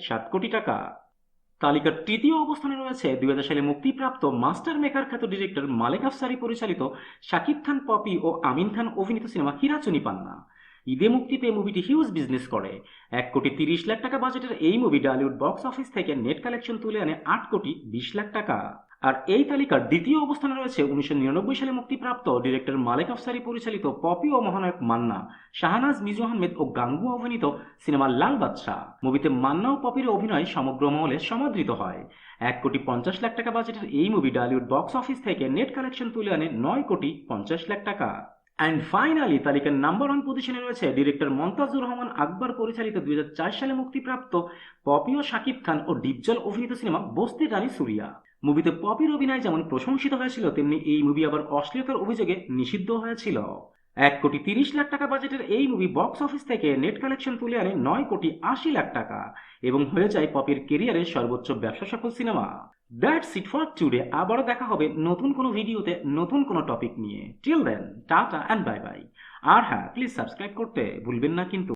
সাত কোটি টাকা। তালিকার তৃতীয় অবস্থানে রয়েছে দুই হাজার সালে মুক্তিপ্রাপ্ত মাস্টার মেকার খ্যাত ডিরেক্টর মালেক আফসারি পরিচালিত শাকিব খান পপি ও আমিন খান অভিনীত সিনেমা হিরাচুনি পান্না। ঈদে মুক্তি পেয়ে মুভিটি হিউজ বিজনেস করে। এক কোটি তিরিশ লাখ টাকা বাজেটের এই মুভি ডালিউড বক্স অফিস থেকে নেট কালেকশন তুলে আনে আট কোটি বিশ লাখ টাকা। আর এই তালিকার দ্বিতীয় অবস্থানে রয়েছে উনিশশো নিরানব্বই সালে মুক্তিপ্রাপ্ত ডিরেক্টর মালেক আফসারি পরিচালিত পপি ও মহানায়ক মান্না, শাহনাজ, মিজু আহমেদ ও গাঙ্গু অভিনীত সিনেমা লাল বাদশাহ। মুভিতে মান্না ও পপির অভিনয় সমগ্র মহলে সমাদৃত হয়। এক কোটি পঞ্চাশ লাখ টাকা বাজেটের এই মুভি ডালিউড বক্স অফিস থেকে নেট কালেকশন তুলে আনে নয় কোটি পঞ্চাশ লাখ টাকা। অ্যান্ড ফাইনালি তালিকার নাম্বার ওয়ান পজিশনে রয়েছে ডিরেক্টর মন্তাজুর রহমান আকবর পরিচালিত দুই হাজার চার সালে মুক্তিপ্রাপ্ত পপি ও শাকিব খান ও ডিপজল অভিনীত সিনেমা বস্তি রানী সুরিয়া। মুভিতে পপির অভিনয় যেমন প্রশংসিত হয়েছিল, তেমনি এই মুভি আবার অশ্লীলতার অভিযোগে নিষিদ্ধ হয়েছিল। এক কোটি তিরিশ লাখ টাকা বাজেটের এই মুভি বক্স অফিস থেকে নেট কালেকশন তুলে আনে নয় কোটি আশি লাখ টাকা এবং হয়ে যায় পপির কেরিয়ারের সর্বোচ্চ ব্যবসা সফল cinema. That's it for today আবারও দেখা হবে নতুন কোনো ভিডিওতে নতুন কোনো টপিক নিয়ে। Till then tata and bye bye আর হ্যাঁ প্লিজ সাবস্ক্রাইব করতে ভুলবেন না কিন্তু।